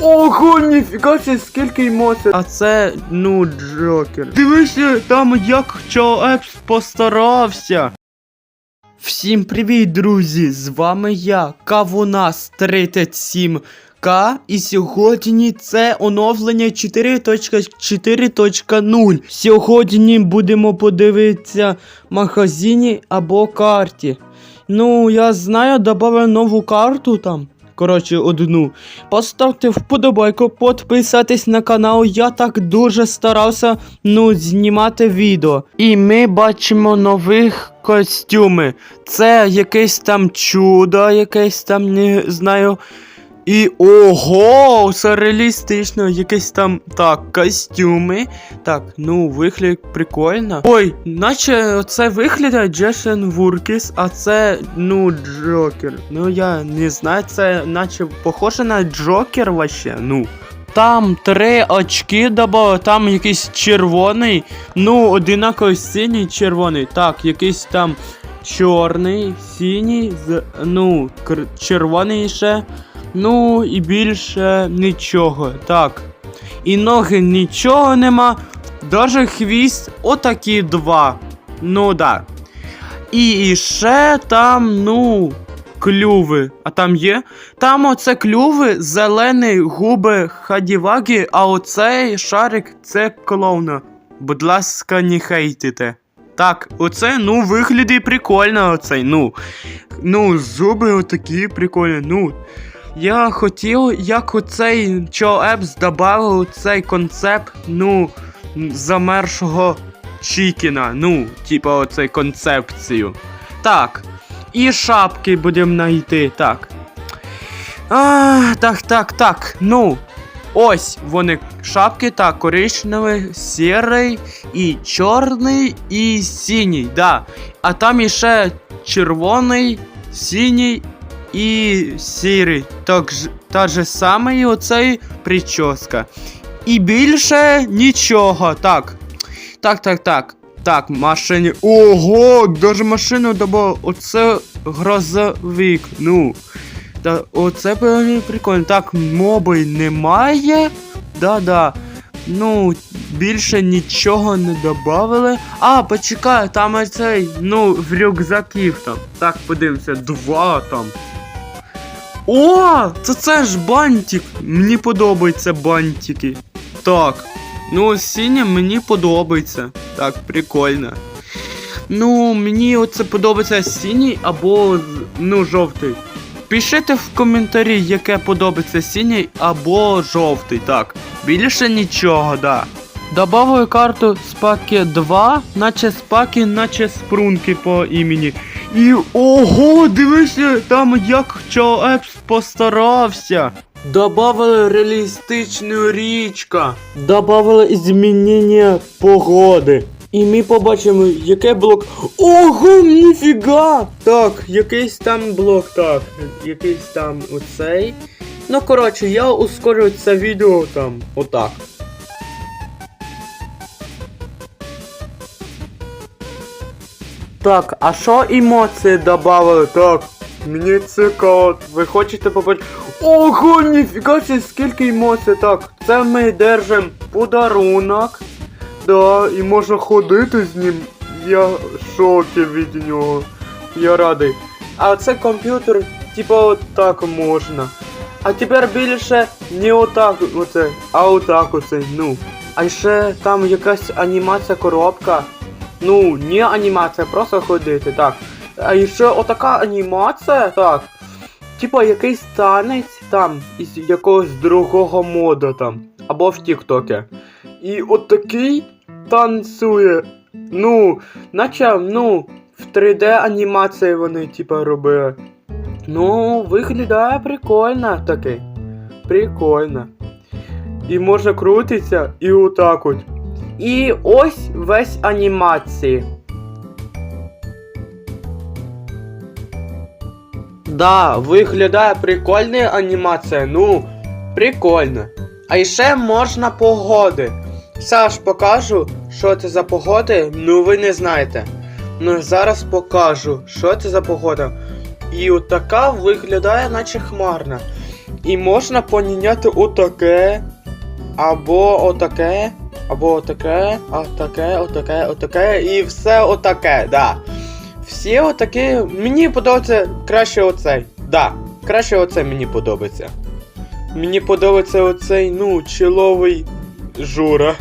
Ого, ніфіга себе, скільки емоцій. А це, ну, Джокер. Дивися, там як Чоепс постарався. Всім привіт, друзі! З вами я, Кавунас 37К, і сьогодні це оновлення 4.4.0. Сьогодні будемо подивитися магазині або карті. Ну, я знаю, додали нову карту там. Коротше, одну. Поставте вподобайку, підписатись на канал. Я так дуже старався ну, знімати відео. І ми бачимо нових костюми. Це якесь там чудо, якесь там, не знаю. І ого, це реалістично, якесь там так, костюми. Так, ну вигляд прикольно. Ой, наче це виглядає Джешен Вуркіс, а це, ну, Джокер. Ну я не знаю, це наче похоже на Джокер вообще, ну. Там три очки добавили, там якийсь червоний, ну, одинаково синій червоний. Так, якийсь там чорний, синій, ну, червоний ще. Ну і більше нічого. Так. І ноги нічого нема. Даже хвіст отакі два. Ну да. І ще там, ну, клюви. А там є? Там оце клюви, зелені губи хадіваги, а оцей шарик це клоуна. Будь ласка, не хейтите. Так, оце, ну, виглядає прикольно, оцей, ну. Ну, зуби отакі прикольні, ну. Я хотів, як оцей Чоепс добавив цей концепт, ну, замершого Чікіна. Ну, типа оцей концепцію. Так. І шапки будемо знайти. Так. А, так, так, так. Ну. Ось вони шапки, так, коричневий, сірий, і чорний, і синій, да. А там іще червоний, синій і сірий. Так, ж- та же саме і оцей прическа. І більше нічого. Так. Так, так, так. Так, машині. Ого! Даже машину добав. Оце грозовик. Ну. Та, оце прикольно. Так, моби немає. Да-да. Ну, більше нічого не додавали. А, почекай, там оцей, ну, в рюкзаків там. Так, подивимося, два там. О, це це ж бантик. Мені подобаються бантики. Так. Ну, синє мені подобається. Так, прикольно. Ну, мені оце подобається синій або ну, жовтий. Пишіть в коментарі, яке подобається синій або жовтий. Так. Більше нічого, да. Добавив карту Спаки 2, наче спаки, наче спрунки по імені. І ого, дивися, там як Чоепс постарався. Добавили реалістичну річка. Добавили змінення погоди. І ми побачимо, яке блок. Ого, ніфіга! Так, якийсь там блок, так. Якийсь там оцей. Ну, коротше, я ускорю це відео там. Отак. Так, а що емоції додавали? Так, мені цікаво. Ви хочете побачити. Ого, ніфіга себе, скільки емоцій. Так, це ми держимо подарунок. Да, і можна ходити з ним. Я шокі від нього. Я радий. А це комп'ютер, типа отак можна. А тепер більше не отак оце, а отак оце, ну. А ще там якась анімація коробка. Ну, не анімація, просто ходити, так. А ще отака анімація, так. Типа якийсь танець там із якогось другого мода там. Або в Тіктокі. І отакий танцює. Ну, наче, ну, в 3D анімації вони, типа, робили. Ну, виглядає прикольно таки. Прикольно. І може крутиться і отак от. І ось весь анімації. Да, виглядає прикольна анімація, ну, прикольно. А ще можна погоди. Саш, покажу, що це за погоди, ну ви не знаєте. Ну зараз покажу, що це за погода. І от така виглядає, наче хмарна. І можна поміняти отаке, або отаке, або отаке, отаке, отаке, отаке, і все отаке, да. Всі отакі. Мені подобається краще оцей. Да, краще оцей мені подобається. Мені подобається оцей, ну, чоловий жура.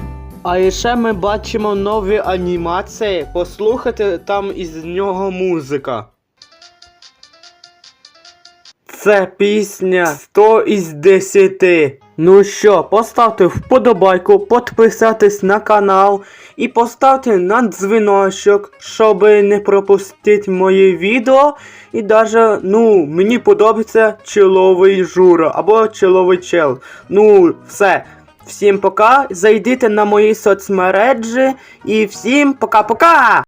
А ще ми бачимо нові анімації. Послухайте там із нього музика. Це пісня 100 із 10. Ну що, поставте вподобайку, підписатись на канал і поставте на дзвіночок, щоб не пропустити мої відео. І даже, ну, мені подобається чоловий жура або чоловий чел. Ну, все. Всім пока. Зайдіть на мої соцмережі і всім пока-пока!